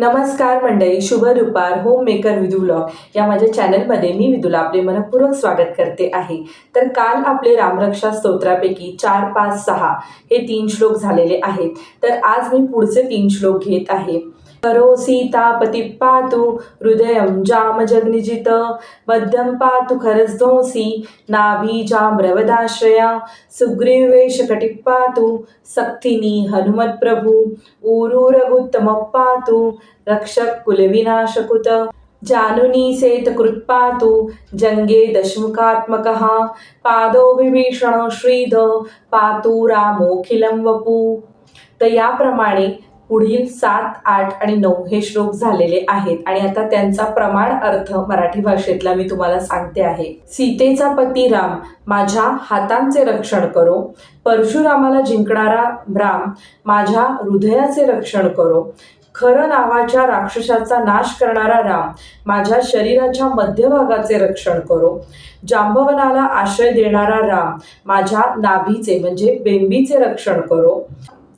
नमस्कार मंडळी शुभ दुपार होम मेकर विदू ब्लॉग या माझ्या चॅनलमध्ये मी विदूला आपले मनपूर्वक स्वागत करते आहे. तर काल आपले रामरक्षा स्तोत्रापैकी चार पाच सहा हे तीन श्लोक झालेले आहेत. तर आज मी पुढचे तीन श्लोक घेत आहे. करो सीतापती पातु हृदयं जामजग्निजित मध्यम पातु खरस्दोंसी नाभी जाम्रवदाश्रया सुग्रीवेश पातु सक्तिनी हनुमत्प्रभु ऊरुरगुत्तम पातु रक्षक कुलविनाशकुत जानुनी सेतकृत्पातु जङ्गे दशमुखात्मकः पादो विभीषण श्रीध पातु रामोऽखिलं वपु। तर याप्रमाणे पुढील सात आठ आणि नऊ हे श्लोक झालेले आहेत. आणि आता त्यांचा प्रमाण अर्थ मराठी भाषेतला मी तुम्हाला सांगते आहे. सीतेचा पती राम माझ्या हातांचे रक्षण करो. परशुरामाला जिंकणारा राम माझ्या हृदयाचे रक्षण करो. खरं नावाच्या राक्षसाचा नाश करणारा राम माझ्या शरीराच्या मध्यभागाचे रक्षण करो. जांभवनाला आश्रय देणारा राम माझ्या नाभीचे म्हणजे बेंबीचे रक्षण करो.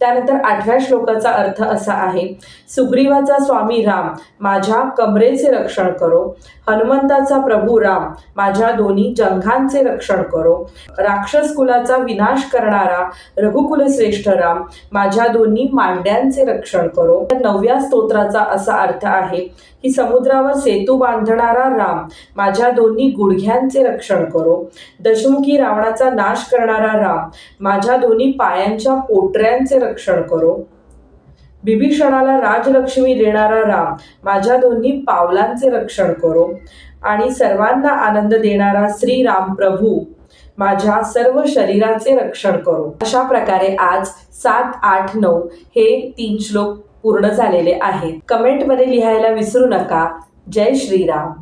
त्यानंतर आठव्या श्लोकाचा अर्थ असा आहे सुग्रीवाचा स्वामी राम माझ्या कमरेचे रक्षण करो. हनुमंताचा प्रभू राम माझ्या दोन्ही जंघांचे रक्षण करो. राक्षस कुलाचा विनाश करणारा रघुकुल श्रेष्ठ राम माझ्या दोन्ही मांड्यांचे रक्षण करो. नवव्या स्तोत्राचा असा अर्थ आहे की समुद्रावर सेतू बांधणारा राम माझ्या दोन्ही गुडघ्यांचे रक्षण करो. दशमुखी रावणाचा नाश करणारा राम माझ्या दोन्ही पायांच्या पोटऱ्यांचे रक्षण करो. बिभीषणाला राजलक्ष्मी देणारा राम माझ्या दोन्ही पावलांचे रक्षण करो. आणि सर्वांना आनंद देणारा श्रीराम प्रभू माझ्या सर्व शरीराचे रक्षण करो. अशा प्रकारे आज सात आठ नऊ हे तीन श्लोक पूर्ण झालेले आहेत. कमेंटमध्ये लिहायला विसरू नका. जय श्रीराम.